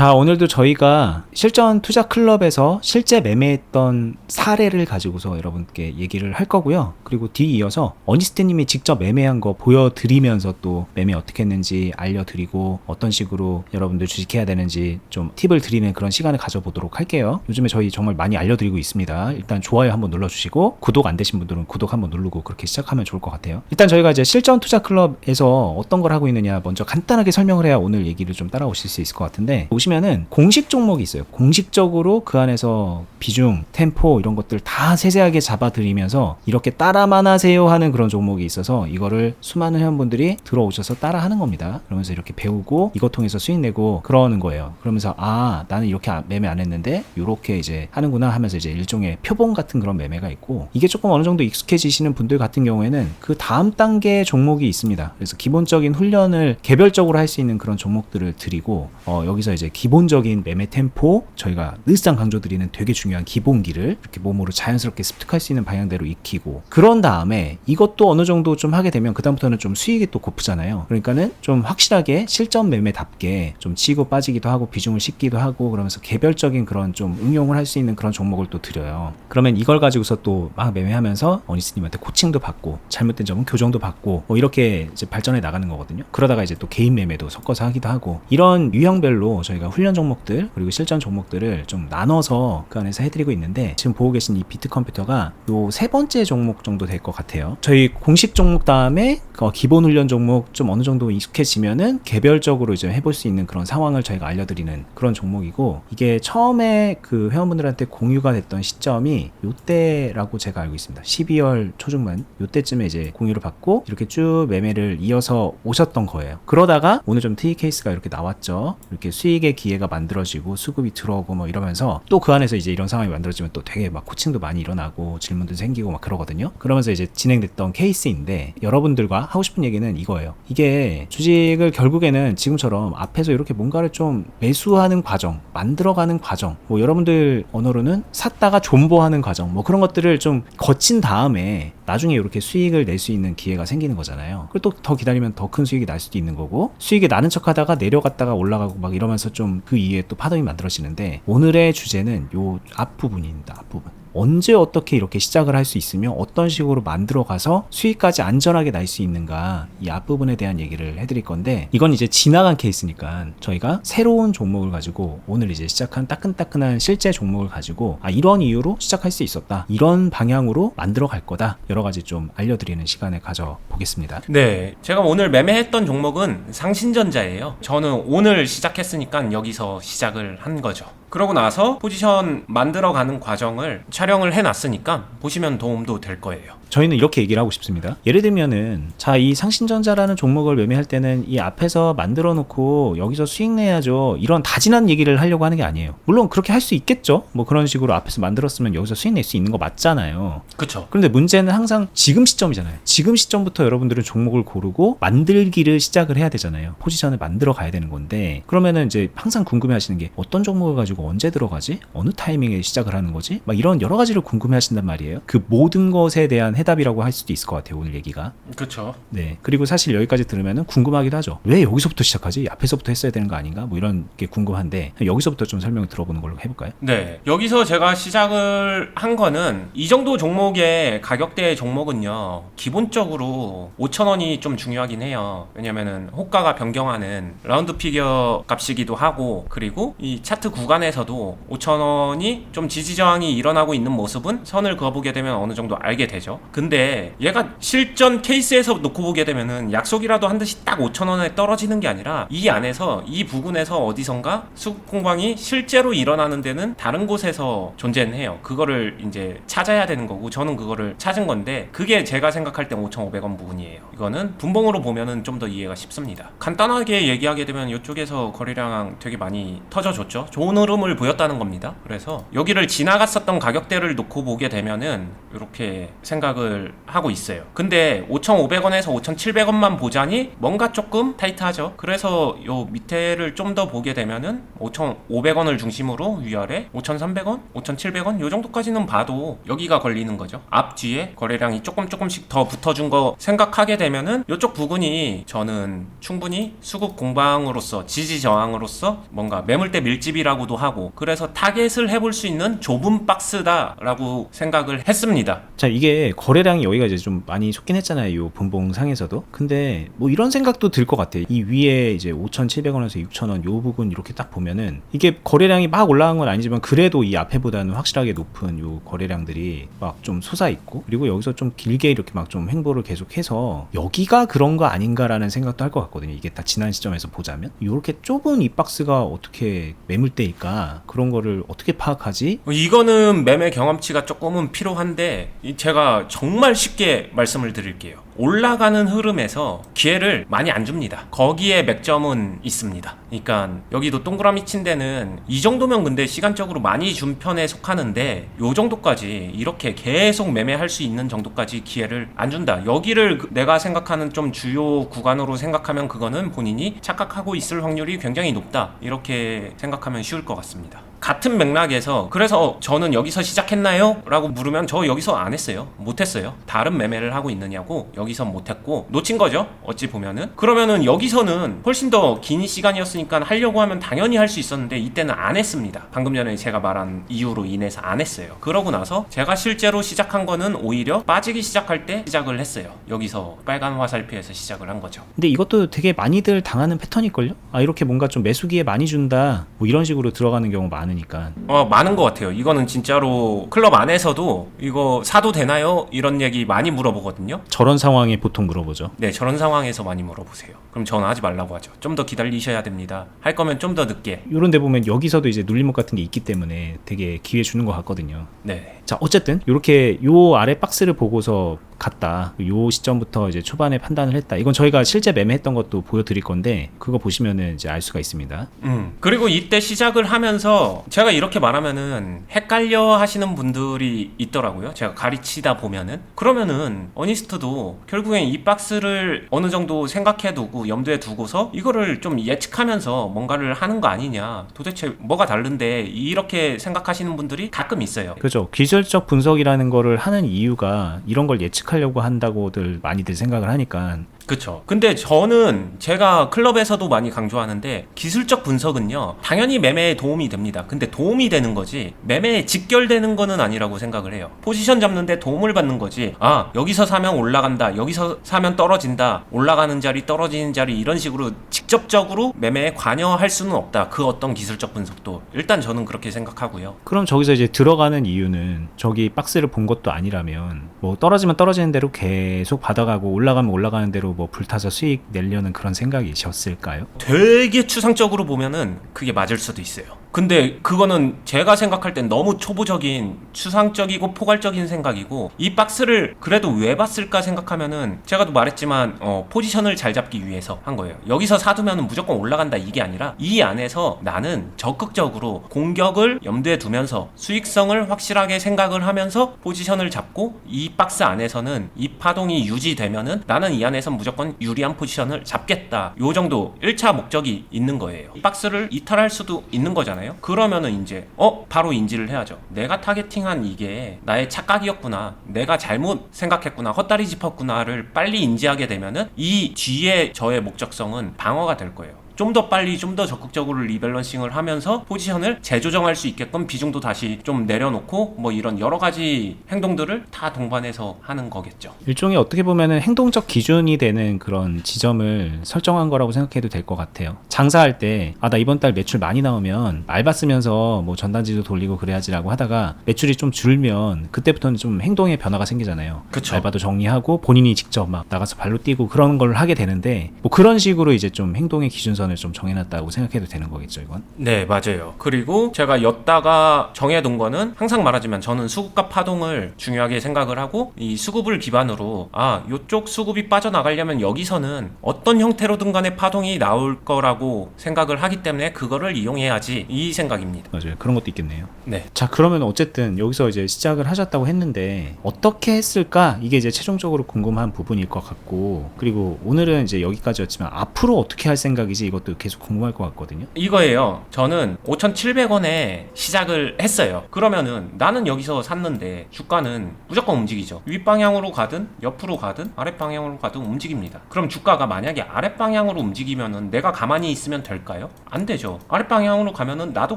자, 오늘도 저희가 실전 투자 클럽에서 실제 매매했던 사례를 가지고서 여러분께 얘기를 할 거고요. 그리고 뒤이어서 어니스트님이 직접 매매한 거 보여드리면서 또 매매 어떻게 했는지 알려드리고 어떤 식으로 여러분들 주식해야 되는지 좀 팁을 드리는 그런 시간을 가져보도록 할게요. 요즘에 저희 정말 많이 알려드리고 있습니다. 일단 좋아요 한번 눌러주시고 구독 안 되신 분들은 구독 한번 누르고 그렇게 시작하면 좋을 것 같아요. 일단 저희가 이제 실전 투자 클럽에서 어떤 걸 하고 있느냐 먼저 간단하게 설명을 해야 오늘 얘기를 좀 따라오실 수 있을 것 같은데 보시면은 공식 종목이 있어요. 공식적으로 그 안에서 비중, 템포 이런 것들 다 세세하게 잡아드리면서 이렇게 따라만 하세요 하는 그런 종목이 있어서 이거를 수많은 회원분들이 들어오셔서 따라하는 겁니다. 그러면서 이렇게 배우고 이것 통해서 수익 내고 그러는 거예요. 그러면서 아 나는 이렇게 안- 매매 안 했는데 이렇게 이제 하는구나 하면서 이제 일종의 표본 같은 그런 매매가 있고 이게 조금 어느 정도 익숙해지시는 분들 같은 경우에는 그 다음 단계 종목이 있습니다. 그래서 기본적인 훈련을 개별적으로 할 수 있는 그런 종목들을 드리고 어, 여기서 이제 기본적인 매매 템포 저희가 늘상 강조드리는 되게 중요한 기본기를 이렇게 몸으로 자연스럽게 습득할 수 있는 방향대로 익히고 그런 다음에 이것도 어느 정도 좀 하게 되면 그다음부터는 좀 수익이 또 고프잖아요. 그러니까는 좀 확실하게 실전 매매답게 좀 치고 빠지기도 하고 비중을 싣기도 하고 그러면서 개별적인 그런 좀 응용을 할 수 있는 그런 종목을 또 드려요. 그러면 이걸 가지고서 또 막 매매하면서 어니스님한테 코칭도 받고 잘못된 점은 교정도 받고 뭐 이렇게 이제 발전해 나가는 거거든요. 그러다가 이제 또 개인 매매도 섞어서 하기도 하고 이런 유형별로 저희 가 훈련 종목들 그리고 실전 종목들을 좀 나눠서 그 안에서 해드리고 있는데 지금 보고 계신 이 비트 컴퓨터가 요 세 번째 종목 정도 될 것 같아요. 저희 공식 종목 다음에 그 기본 훈련 종목 좀 어느 정도 익숙해지면은 개별적으로 이제 해볼 수 있는 그런 상황을 저희가 알려드리는 그런 종목이고 이게 처음에 그 회원분들한테 공유가 됐던 시점이 요때라고 제가 알고 있습니다. 12월 초중반 요때쯤에 이제 공유를 받고 이렇게 쭉 매매를 이어서 오셨던 거예요. 그러다가 오늘 좀 트이 케이스가 이렇게 나왔죠. 이렇게 수익의 기회가 만들어지고 수급이 들어오고 뭐 이러면서 또 그 안에서 이제 이런 상황이 만들어지면 또 되게 막 코칭도 많이 일어나고 질문도 생기고 막 그러거든요. 그러면서 이제 진행됐던 케이스인데 여러분들과 하고 싶은 얘기는 이거예요. 이게 주식을 결국에는 지금처럼 앞에서 이렇게 뭔가를 좀 매수하는 과정, 만들어가는 과정, 뭐 여러분들 언어로는 샀다가 존버하는 과정, 뭐 그런 것들을 좀 거친 다음에 나중에 이렇게 수익을 낼 수 있는 기회가 생기는 거잖아요. 그리고 또 더 기다리면 더 큰 수익이 날 수도 있는 거고 수익이 나는 척하다가 내려갔다가 올라가고 막 이러면서 좀그 이후에 또 파동이 만들어지는데 오늘의 주제는 요 앞부분입니다. 앞부분. 언제 어떻게 이렇게 시작을 할 수 있으며 어떤 식으로 만들어 가서 수익까지 안전하게 날 수 있는가 이 앞부분에 대한 얘기를 해드릴 건데 이건 이제 지나간 케이스니까 저희가 새로운 종목을 가지고 오늘 이제 시작한 따끈따끈한 실제 종목을 가지고 아 이런 이유로 시작할 수 있었다 이런 방향으로 만들어 갈 거다 여러 가지 좀 알려드리는 시간을 가져 보겠습니다. 네, 제가 오늘 매매했던 종목은 상신전자예요. 저는 오늘 시작했으니까 여기서 시작을 한 거죠. 그러고 나서 포지션 만들어가는 과정을 촬영을 해놨으니까 보시면 도움도 될 거예요. 저희는 이렇게 얘기를 하고 싶습니다. 예를 들면은 자 이 상신전자라는 종목을 매매할 때는 이 앞에서 만들어 놓고 여기서 수익 내야죠. 이런 다진한 얘기를 하려고 하는 게 아니에요. 물론 그렇게 할 수 있겠죠. 뭐 그런 식으로 앞에서 만들었으면 여기서 수익 낼 수 있는 거 맞잖아요. 그쵸? 그런데 문제는 항상 지금 시점이잖아요. 지금 시점부터 여러분들은 종목을 고르고 만들기를 시작을 해야 되잖아요. 포지션을 만들어 가야 되는 건데 그러면은 이제 항상 궁금해 하시는 게 어떤 종목을 가지고 언제 들어가지? 어느 타이밍에 시작을 하는 거지? 막 이런 여러 가지를 궁금해 하신단 말이에요. 그 모든 것에 대한 해답이라고 할 수도 있을 것 같아요. 오늘 얘기가. 그쵸? 네. 그리고 사실 여기까지 들으면은 궁금하기도 하죠. 왜 여기서부터 시작하지? 앞에서부터 했어야 되는 거 아닌가? 뭐 이런 게 궁금한데 여기서부터 좀 설명을 들어보는 걸로 해볼까요? 네. 여기서 제가 시작을 한 거는 이 정도 종목의 가격대 종목은요. 기본적으로 5,000원이 좀 중요하긴 해요. 왜냐면은 호가가 변경하는 라운드 피겨 값이기도 하고 그리고 이 차트 구간에서도 5,000원이 좀 지지 저항이 일어나고 있는 모습은 선을 그어보게 되면 어느 정도 알게 되죠. 근데 얘가 실전 케이스에서 놓고 보게 되면은 약속이라도 한 듯이 딱 5,000원에 떨어지는 게 아니라 이 안에서 이 부근에서 어디선가 수급 공방이 실제로 일어나는 데는 다른 곳에서 존재는 해요. 그거를 이제 찾아야 되는 거고 저는 그거를 찾은 건데 그게 제가 생각할 땐 5,500원 부분이에요. 이거는 분봉으로 보면은 좀 더 이해가 쉽습니다. 간단하게 얘기하게 되면 이쪽에서 거래량 되게 많이 터져줬죠. 좋은 흐름을 보였다는 겁니다. 그래서 여기를 지나갔었던 가격대를 놓고 보게 되면은 이렇게 생각을 생각을 하고 있어요. 근데 5,500원에서 5,700원만 보자니 뭔가 조금 타이트하죠. 그래서 요 밑에를 좀 더 보게 되면은 5,500원을 중심으로 위아래 5,300원, 5,700원 요 정도까지는 봐도 여기가 걸리는 거죠. 앞 뒤에 거래량이 조금 조금씩 더 붙어준 거 생각하게 되면은 이쪽 부분이 저는 충분히 수급 공방으로서 지지 저항으로서 뭔가 매물대 밀집이라고도 하고 그래서 타겟을 해볼 수 있는 좁은 박스다라고 생각을 했습니다. 자 이게 거래량이 여기가 이제 좀 많이 솟긴 했잖아요 요 분봉상에서도. 근데 뭐 이런 생각도 들 것 같아요. 이 위에 이제 5,700원에서 6,000원 요 부분 이렇게 딱 보면은 이게 거래량이 막 올라간 건 아니지만 그래도 이 앞에보다는 확실하게 높은 요 거래량들이 막 좀 솟아 있고 그리고 여기서 좀 길게 이렇게 막좀 횡보를 계속해서 여기가 그런 거 아닌가라는 생각도 할 것 같거든요. 이게 딱 지난 시점에서 보자면. 이렇게 좁은 이 박스가 어떻게 매물대일까? 그런 거를 어떻게 파악하지? 이거는 매매 경험치가 조금은 필요한데 이 제가 정말 쉽게 말씀을 드릴게요. 올라가는 흐름에서 기회를 많이 안 줍니다. 거기에 맥점은 있습니다. 그러니까 여기도 동그라미 친 데는 이 정도면 근데 시간적으로 많이 준 편에 속하는데 요 정도까지 이렇게 계속 매매할 수 있는 정도까지 기회를 안 준다. 여기를 그- 내가 생각하는 좀 주요 구간으로 생각하면 그거는 본인이 착각하고 있을 확률이 굉장히 높다. 이렇게 생각하면 쉬울 것 같습니다. 같은 맥락에서 그래서 저는 여기서 시작했나요? 라고 물으면 저 여기서 안 했어요. 못 했어요. 다른 매매를 하고 있느냐고 여기서 못 했고 놓친 거죠. 어찌 보면은 그러면은 여기서는 훨씬 더 긴 시간이었으니까 하려고 하면 당연히 할 수 있었는데 이때는 안 했습니다. 방금 전에 제가 말한 이유로 인해서 안 했어요. 그러고 나서 제가 실제로 시작한 거는 오히려 빠지기 시작할 때 시작을 했어요. 여기서 빨간 화살표에서 시작을 한 거죠. 근데 이것도 되게 많이들 당하는 패턴일걸요? 아 이렇게 뭔가 좀 매수기에 많이 준다 뭐 이런 식으로 들어가는 경우 많 으니까 어, 많은 것 같아요. 이거는 진짜로 클럽 안에서도 이거 사도 되나요? 이런 얘기 많이 물어보거든요. 저런 상황에 보통 물어보죠 네, 저런 상황에서 많이 물어보세요. 그럼 저는 하지 말라고 하죠. 좀 더 기다리셔야 됩니다. 할 거면 좀 더 늦게. 요런 데 보면 여기서도 이제 눌림목 같은 게 있기 때문에 되게 기회 주는 것 같거든요 네. 자 어쨌든 이렇게 요 아래 박스를 보고서 갔다 요 시점부터 이제 초반에 판단을 했다 이건 저희가 실제 매매했던 것도 보여드릴 건데 그거 보시면은 이제 알 수가 있습니다 음. 그리고 이때 시작을 하면서 제가 이렇게 말하면은 헷갈려 하시는 분들이 있더라고요. 제가 가르치다 보면은. 그러면은 어니스트도 결국엔 이 박스를 어느 정도 생각해 두고 염두에 두고서 이거를 좀 예측하면서 뭔가를 하는 거 아니냐. 도대체 뭐가 다른데 이렇게 생각하시는 분들이 가끔 있어요. 그죠 기술적 분석이라는 거를 하는 이유가 이런 걸 예측하려고 한다고들 많이들 생각을 하니까 그쵸. 근데 저는 제가 클럽에서도 많이 강조하는데 기술적 분석은요, 당연히 매매에 도움이 됩니다. 근데 도움이 되는 거지, 매매에 직결되는 거는 아니라고 생각을 해요. 포지션 잡는데 도움을 받는 거지, 아, 여기서 사면 올라간다, 여기서 사면 떨어진다, 올라가는 자리, 떨어지는 자리, 이런 식으로 직접적으로 매매에 관여할 수는 없다. 그 어떤 기술적 분석도. 일단 저는 그렇게 생각하고요. 그럼 저기서 이제 들어가는 이유는 저기 박스를 본 것도 아니라면 뭐 떨어지면 떨어지는 대로 계속 받아가고 올라가면 올라가는 대로 뭐 불타서 수익 내려는 그런 생각이셨을까요? 되게 추상적으로 보면은 그게 맞을 수도 있어요. 근데 그거는 제가 생각할 땐 너무 초보적인 추상적이고 포괄적인 생각이고 이 박스를 그래도 왜 봤을까 생각하면은 제가도 말했지만 어, 포지션을 잘 잡기 위해서 한 거예요. 여기서 사두면 무조건 올라간다 이게 아니라 이 안에서 나는 적극적으로 공격을 염두에 두면서 수익성을 확실하게 생각을 하면서 포지션을 잡고 이 박스 안에서는 이 파동이 유지되면은 나는 이 안에서 무조건 유리한 포지션을 잡겠다. 요 정도 1차 목적이 있는 거예요. 이 박스를 이탈할 수도 있는 거잖아요. 그러면은 이제 어 바로 인지를 해야죠. 내가 타겟팅한 이게 나의 착각이었구나. 내가 잘못 생각했구나. 헛다리 짚었구나를 빨리 인지하게 되면은 이 뒤에 저의 목적성은 방어가 될 거예요. 좀 더 빨리 좀 더 적극적으로 리밸런싱을 하면서 포지션을 재조정할 수 있게끔 비중도 다시 좀 내려놓고 뭐 이런 여러 가지 행동들을 다 동반해서 하는 거겠죠. 일종의 어떻게 보면은 행동적 기준이 되는 그런 지점을 설정한 거라고 생각해도 될 것 같아요. 장사할 때, 아, 나 이번 달 매출 많이 나오면 알바 쓰면서 뭐 전단지도 돌리고 그래야지라고 하다가 매출이 좀 줄면 그때부터는 좀 행동의 변화가 생기잖아요. 그쵸. 알바도 정리하고 본인이 직접 막 나가서 발로 뛰고 그런 걸 하게 되는데 뭐 그런 식으로 이제 좀 행동의 기준선 을 기반을 좀 정해놨다고 생각해도 되는 거겠죠, 이건? 네, 맞아요. 그리고 제가 였다가 정해둔 거는 항상 말하지만 저는 수급과 파동을 중요하게 생각을 하고 이 수급을 기반으로 아, 요쪽 수급이 빠져나가려면 여기서는 어떤 형태로든 간에 파동이 나올 거라고 생각을 하기 때문에 그거를 이용해야지 이 생각입니다. 맞아요. 그런 것도 있겠네요. 네. 자, 그러면 어쨌든 여기서 이제 시작을 하셨다고 했는데 어떻게 했을까? 이게 이제 최종적으로 궁금한 부분일 것 같고 그리고 오늘은 이제 여기까지였지만 앞으로 어떻게 할 생각이지 이 것도 계속 궁금할 것 같거든요. 이거예요. 저는 5,700원에 시작을 했어요. 그러면은 나는 여기서 샀는데 주가는 무조건 움직이죠. 윗방향으로 가든 옆으로 가든 아랫방향으로 가든 움직입니다. 그럼 주가가 만약에 아랫방향으로 움직이면은 내가 가만히 있으면 될까요? 안 되죠. 아랫방향으로 가면은 나도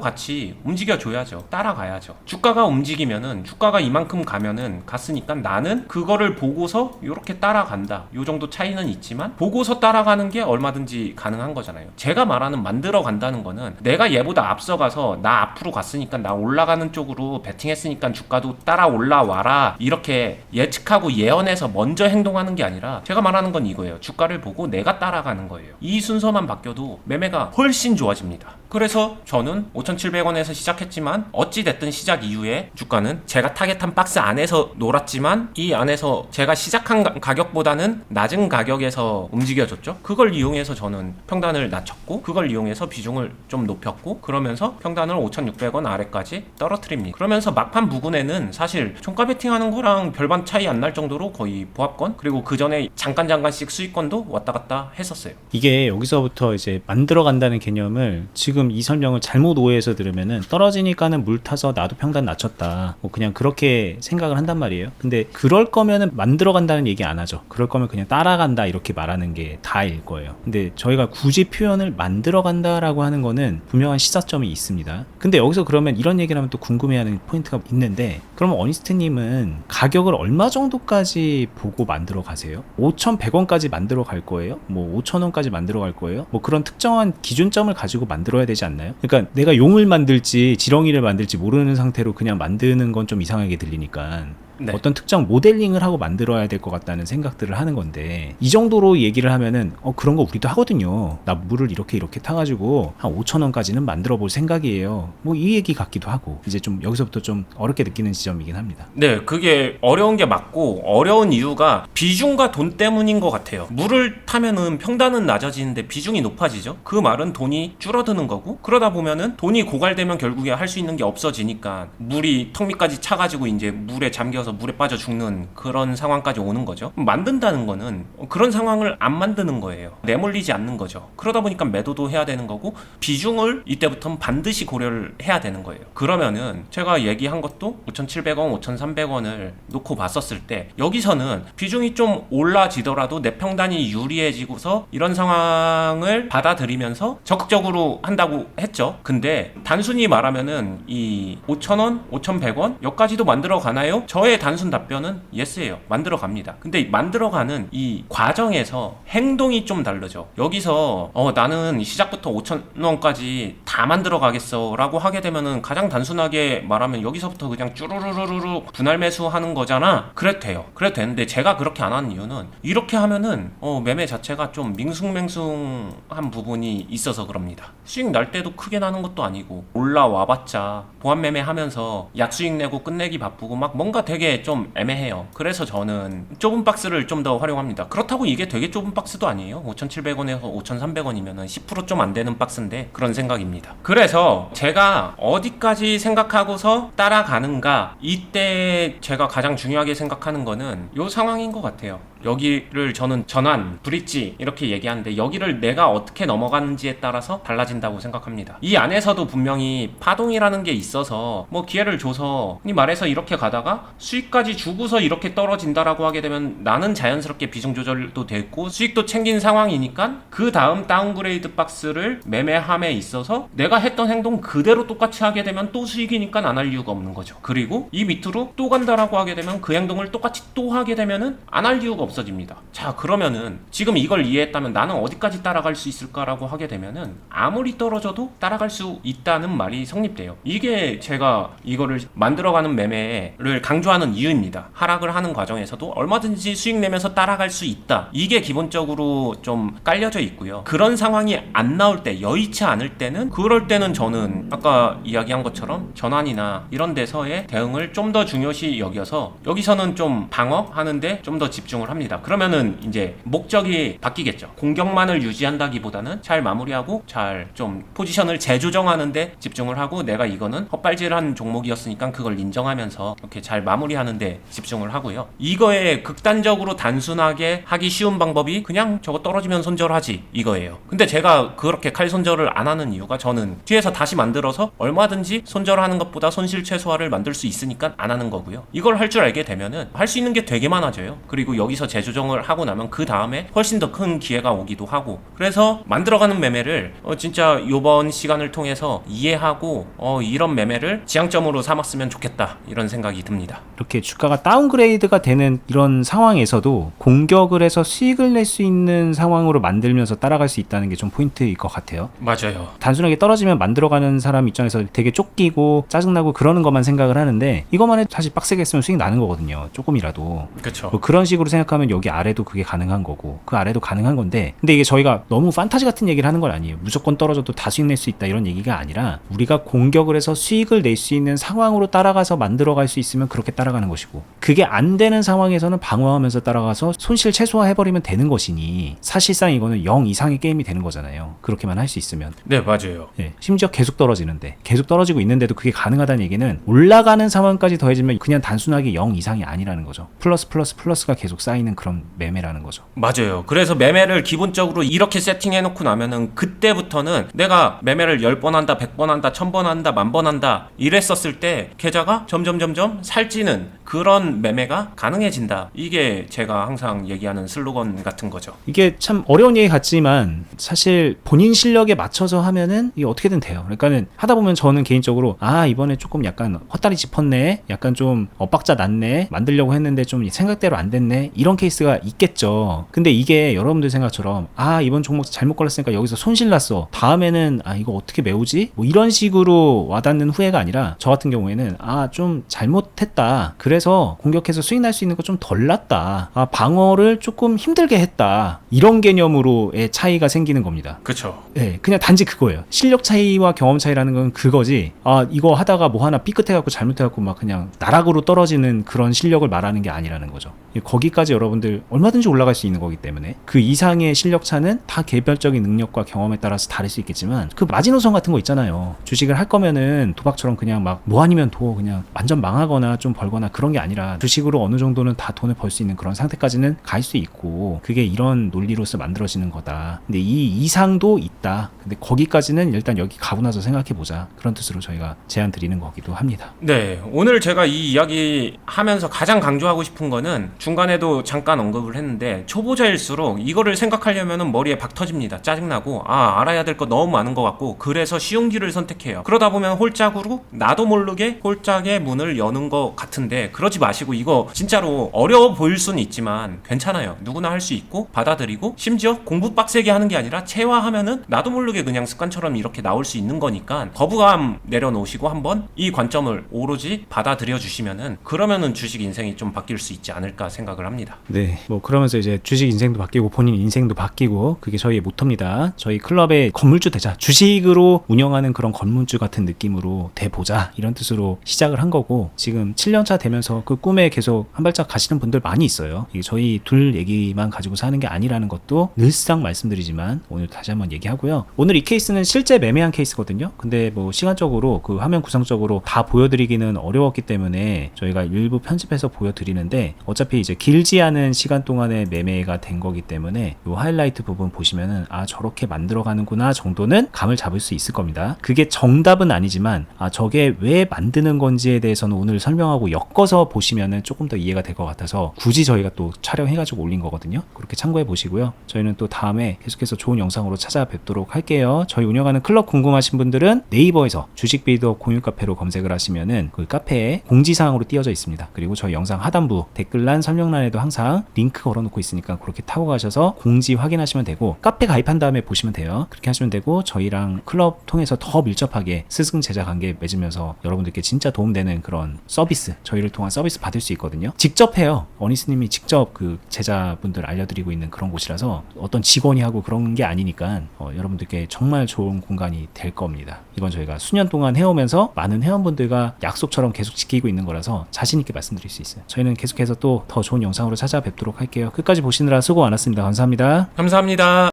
같이 움직여 줘야죠. 따라가야죠. 주가가 움직이면은 주가가 이만큼 가면은 갔으니까 나는 그거를 보고서 이렇게 따라간다. 요 정도 차이는 있지만 보고서 따라가는 게 얼마든지 가능한 거잖아요. 제가 말하는 만들어 간다는 거는 내가 얘보다 앞서가서 나 앞으로 갔으니까 나 올라가는 쪽으로 베팅했으니까 주가도 따라 올라와라 이렇게 예측하고 예언해서 먼저 행동하는 게 아니라 제가 말하는 건 이거예요. 주가를 보고 내가 따라가는 거예요. 이 순서만 바뀌어도 매매가 훨씬 좋아집니다. 그래서 저는 5,700원에서 시작했지만 어찌 됐든 시작 이후에 주가는 제가 타겟한 박스 안에서 놀았지만 이 안에서 제가 시작한 가- 가격보다는 낮은 가격에서 움직여졌죠. 그걸 이용해서 저는 평단을 낮췄고 그걸 이용해서 비중을 좀 높였고 그러면서 평단을 5,600원 아래까지 떨어뜨립니다. 그러면서 막판 부근에는 사실 종가 베팅하는 거랑 별반 차이 안 날 정도로 거의 보합권 그리고 그 전에 잠깐 잠깐씩 수익권도 왔다 갔다 했었어요. 이게 여기서부터 이제 만들어 간다는 개념을 지금 이 설명을 잘못 오해해서 들으면은 떨어지니까는 물 타서 나도 평단 낮췄다. 뭐 그냥 그렇게 생각을 한단 말이에요. 근데 그럴 거면은 만들어 간다는 얘기 안 하죠. 그럴 거면 그냥 따라간다 이렇게 말하는 게 다일 거예요. 근데 저희가 굳이 표현을 만들어 간다라고 하는 거는 분명한 시사점이 있습니다. 근데 여기서 그러면 이런 얘기를 하면 또 궁금해하는 포인트가 있는데 그러면 어니스트님은 가격을 얼마 정도까지 보고 만들어 가세요? 5,100원까지 만들어 갈 거예요? 뭐 5,000원까지 만들어 갈 거예요? 뭐 그런 특정한 기준점을 가지고 만들어야 되지 않나요? 그러니까 내가 용을 만들지 지렁이를 만들지 모르는 상태로 그냥 만드는 건 좀 이상하게 들리니까 네. 어떤 특정 모델링을 하고 만들어야 될 것 같다는 생각들을 하는 건데 이 정도로 얘기를 하면은 어 그런 거 우리도 하거든요. 나 물을 이렇게 이렇게 타가지고 한 5천 원까지는 만들어 볼 생각이에요. 뭐 이 얘기 같기도 하고 이제 좀 여기서부터 좀 어렵게 느끼는 지점이긴 합니다. 네, 그게 어려운 게 맞고 어려운 이유가 비중과 돈 때문인 것 같아요. 물을 타면은 평단은 낮아지는데 비중이 높아지죠. 그 말은 돈이 줄어드는 거고 그러다 보면은 돈이 고갈되면 결국에 할 수 있는 게 없어지니까 물이 턱 밑까지 차가지고 이제 물에 잠겨 서 물에 빠져 죽는 그런 상황까지 오는 거죠. 만든다는 거는 그런 상황을 안 만드는 거예요. 내몰리지 않는 거죠. 그러다 보니까 매도도 해야 되는 거고 비중을 이때부터는 반드시 고려를 해야 되는 거예요. 그러면은 제가 얘기한 것도 5,700원, 5,300원을 놓고 봤었을 때 여기서는 비중이 좀 올라지더라도 내 평단이 유리해지고서 이런 상황을 받아들이면서 적극적으로 한다고 했죠. 근데 단순히 말하면은 이 5,000원, 5,100원 여기까지도 만들어 가나요? 저의 단순 답변은 예스예요. 만들어 갑니다. 근데 이 만들어 가는 이 과정에서 행동이 좀 다르죠. 여기서 어 나는 시작부터 5,000원까지 다 만들어 가겠어 라고 하게 되면은 가장 단순하게 말하면 여기서부터 그냥 쭈루루루루 분할 매수하는 거잖아. 그래도 돼요. 그래도 되는데 제가 그렇게 안 하는 이유는 이렇게 하면은 어 매매 자체가 좀 밍숭맹숭한 부분이 있어서 그럽니다. 수익 날 때도 크게 나는 것도 아니고 올라와봤자 보안 매매 하면서 약수익 내고 끝내기 바쁘고 막 뭔가 되게 좀 애매해요. 그래서 저는 좁은 박스를 좀 더 활용합니다. 그렇다고 이게 되게 좁은 박스도 아니에요. 5,700원에서 5,300원이면은 10%좀 안 되는 박스인데 그런 생각입니다. 그래서 제가 어디까지 생각하고서 따라가는가 이때 제가 가장 중요하게 생각하는 거는 요 상황인 것 같아요. 여기를 저는 전환, 브릿지 이렇게 얘기하는데 여기를 내가 어떻게 넘어가는지에 따라서 달라진다고 생각합니다. 이 안에서도 분명히 파동이라는 게 있어서 뭐 기회를 줘서 이 말해서 이렇게 가다가 수익까지 주고서 이렇게 떨어진다라고 하게 되면 나는 자연스럽게 비중 조절도 됐고 수익도 챙긴 상황이니까 그 다음 다운그레이드 박스를 매매함에 있어서 내가 했던 행동 그대로 똑같이 하게 되면 또 수익이니까 안 할 이유가 없는 거죠. 그리고 이 밑으로 또 간다라고 하게 되면 그 행동을 똑같이 또 하게 되면은 안 할 이유가. 없어집니다. 자, 그러면은 지금 이걸 이해했다면 나는 어디까지 따라갈 수 있을까라고 하게 되면은 아무리 떨어져도 따라갈 수 있다는 말이 성립돼요. 이게 제가 이거를 만들어가는 매매를 강조하는 이유입니다. 하락을 하는 과정에서도 얼마든지 수익 내면서 따라갈 수 있다. 이게 기본적으로 좀 깔려져 있고요. 그런 상황이 안 나올 때, 여의치 않을 때는 그럴 때는 저는 아까 이야기한 것처럼 전환이나 이런 데서의 대응을 좀 더 중요시 여겨서 여기서는 좀 방어하는데 좀 더 집중을 합니다. 그러면은 이제 목적이 바뀌겠죠. 공격만을 유지한다기보다는 잘 마무리하고 잘 좀 포지션을 재조정하는데 집중을 하고 내가 이거는 헛발질한 종목이었으니까 그걸 인정하면서 이렇게 잘 마무리 하는데 집중을 하고요. 이거에 극단적으로 단순하게 하기 쉬운 방법이 그냥 저거 떨어지면 손절하지 이거예요. 근데 제가 그렇게 칼 손절을 안 하는 이유가 저는 뒤에서 다시 만들어서 얼마든지 손절하는 것보다 손실 최소화를 만들 수 있으니까 안 하는 거고요. 이걸 할 줄 알게 되면은 할 수 있는 게 되게 많아져요. 그리고 여기서 재조정을 하고 나면 그 다음에 훨씬 더 큰 기회가 오기도 하고 그래서 만들어가는 매매를 어, 진짜 요번 시간을 통해서 이해하고 어, 이런 매매를 지향점으로 삼았으면 좋겠다 이런 생각이 듭니다. 이렇게 주가가 다운그레이드가 되는 이런 상황에서도 공격을 해서 수익을 낼 수 있는 상황으로 만들면서 따라갈 수 있다는 게 좀 포인트일 것 같아요. 맞아요. 단순하게 떨어지면 만들어가는 사람 입장에서 되게 쫓기고 짜증나고 그러는 것만 생각을 하는데 이것만 해도 사실 빡세게 했으면 수익 나는 거거든요. 조금이라도. 그렇죠. 뭐 그런 식으로 생각하면 여기 아래도 그게 가능한 거고 그 아래도 가능한 건데 근데 이게 저희가 너무 판타지 같은 얘기를 하는 건 아니에요 무조건 떨어져도 다 수익 낼 수 있다 이런 얘기가 아니라 우리가 공격을 해서 수익을 낼 수 있는 상황으로 따라가서 만들어갈 수 있으면 그렇게 따라 가는 것이고 그게 안 되는 상황에서는 방어하면서 따라가서 손실 최소화해버리면 되는 것이니 사실상 이거는 0 이상의 게임이 되는 거잖아요. 그렇게만 할 수 있으면. 네 맞아요. 예, 심지어 계속 떨어지는데. 계속 떨어지고 있는데도 그게 가능하다는 얘기는 올라가는 상황까지 더해지면 그냥 단순하게 0 이상이 아니라는 거죠. 플러스 플러스 플러스가 계속 쌓이는 그런 매매라는 거죠. 맞아요. 그래서 매매를 기본적으로 이렇게 세팅해 놓고 나면은 그때부터는 내가 매매를 10번 한다, 100번 한다, 1000번 한다, 만번 한다 이랬었을 때 계좌가 점점 점점 살찌는 그런 매매가 가능해진다. 이게 제가 항상 얘기하는 슬로건 같은 거죠. 이게 참 어려운 얘기 같지만 사실 본인 실력에 맞춰서 하면은 이게 어떻게든 돼요. 그러니까는 하다 보면 저는 개인적으로 아 이번에 조금 약간 헛다리 짚었네, 약간 좀 엇박자 났네, 만들려고 했는데 좀 생각대로 안 됐네 이런 케이스가 있겠죠. 근데 이게 여러분들 생각처럼 아 이번 종목 잘못 걸렸으니까 여기서 손실 났어. 다음에는 아 이거 어떻게 메우지? 뭐 이런 식으로 와닿는 후회가 아니라 저 같은 경우에는 아 좀 잘못했다. 그래서 공격해서 수익 날 수 있는 거 좀 덜 났다. 아 방어를 조금 힘들게 했다. 이런 개념으로의 차이가 생기는 겁니다. 그렇죠. 네, 그냥 단지 그거예요. 실력 차이와 경험 차이라는 건 그거지. 아, 이거 하다가 뭐 하나 삐끗해갖고 잘못해갖고 막 그냥 나락으로 떨어지는 그런 실력을 말하는 게 아니라는 거죠. 거기까지 여러분들 얼마든지 올라갈 수 있는 거기 때문에 그 이상의 실력 차는 다 개별적인 능력과 경험에 따라서 다를 수 있겠지만 그 마지노선 같은 거 있잖아요. 주식을 할 거면은 도박처럼 그냥 막 뭐 아니면 도 그냥 완전 망하거나 좀 벌거 나 그런 게 아니라 주식으로 어느 정도는 다 돈을 벌 수 있는 그런 상태까지는 갈 수 있고 그게 이런 논리로서 만들어지는 거다. 근데 이 이상도 있다. 근데 거기까지는 일단 여기 가고 나서 생각해 보자. 그런 뜻으로 저희가 제안 드리는 거기도 합니다. 네, 오늘 제가 이 이야기 하면서 가장 강조하고 싶은 거는 중간에도 잠깐 언급을 했는데 초보자일수록 이거를 생각하려면 머리에 박 터집니다. 짜증나고 아 알아야 될 거 너무 많은 것 같고 그래서 쉬운 길을 선택해요. 그러다 보면 홀짝으로 나도 모르게 홀짝의 문을 여는 것 같은 데 그러지 마시고 이거 진짜로 어려워 보일 수는 있지만 괜찮아요. 누구나 할 수 있고 받아들이고 심지어 공부 빡세게 하는 게 아니라 체화하면은 나도 모르게 그냥 습관처럼 이렇게 나올 수 있는 거니까 거부감 내려놓으시고 한번 이 관점을 오로지 받아들여 주시면은 그러면은 주식 인생이 좀 바뀔 수 있지 않을까 생각을 합니다. 네, 뭐 그러면서 이제 주식 인생도 바뀌고 본인 인생도 바뀌고 그게 저희의 모토입니다. 저희 클럽의 건물주 되자. 주식으로 운영하는 그런 건물주 같은 느낌으로 돼 보자. 이런 뜻으로 시작을 한 거고 지금 7년차 되면서 그 꿈에 계속 한 발짝 가시는 분들 많이 있어요. 저희 둘 얘기만 가지고 사는 게 아니라는 것도 늘상 말씀드리지만 오늘 다시 한번 얘기하고요. 오늘 이 케이스는 실제 매매한 케이스거든요. 근데 뭐 시간적으로 그 화면 구성적으로 다 보여드리기는 어려웠기 때문에 저희가 일부 편집해서 보여드리는데 어차피 이제 길지 않은 시간 동안에 매매가 된 거기 때문에 이 하이라이트 부분 보시면은 아 저렇게 만들어가는구나 정도는 감을 잡을 수 있을 겁니다. 그게 정답은 아니지만 아 저게 왜 만드는 건지에 대해서는 오늘 설명하고 엮어서 보시면은 조금 더 이해가 될 것 같아서 굳이 저희가 또 촬영해가지고 올린 거거든요. 그렇게 참고해 보시고요. 저희는 또 다음에 계속해서 좋은 영상으로 찾아뵙도록 할게요. 저희 운영하는 클럽 궁금하신 분들은 네이버에서 주식 빌더 공유 카페로 검색을 하시면은 그 카페에 공지사항으로 띄어져 있습니다. 그리고 저희 영상 하단부 댓글란 설명란에도 항상 링크 걸어놓고 있으니까 그렇게 타고 가셔서 공지 확인하시면 되고 카페 가입한 다음에 보시면 돼요. 그렇게 하시면 되고 저희랑 클럽 통해서 더 밀접하게 스승 제자 관계 맺으면서 여러분들께 진짜 도움되는 그런 서비스 저희를 통한 서비스 받을 수 있거든요. 직접 해요. 어니스님이 직접 그 제자분들 알려드리고 있는 그런 곳이라서 어떤 직원이 하고 그런 게 아니니까 어, 여러분들께 정말 좋은 공간이 될 겁니다. 이건 저희가 수년 동안 해오면서 많은 회원분들과 약속처럼 계속 지키고 있는 거라서 자신 있게 말씀드릴 수 있어요. 저희는 계속해서 또 더 좋은 영상으로 찾아뵙도록 할게요. 끝까지 보시느라 수고 많았습니다. 감사합니다. 감사합니다.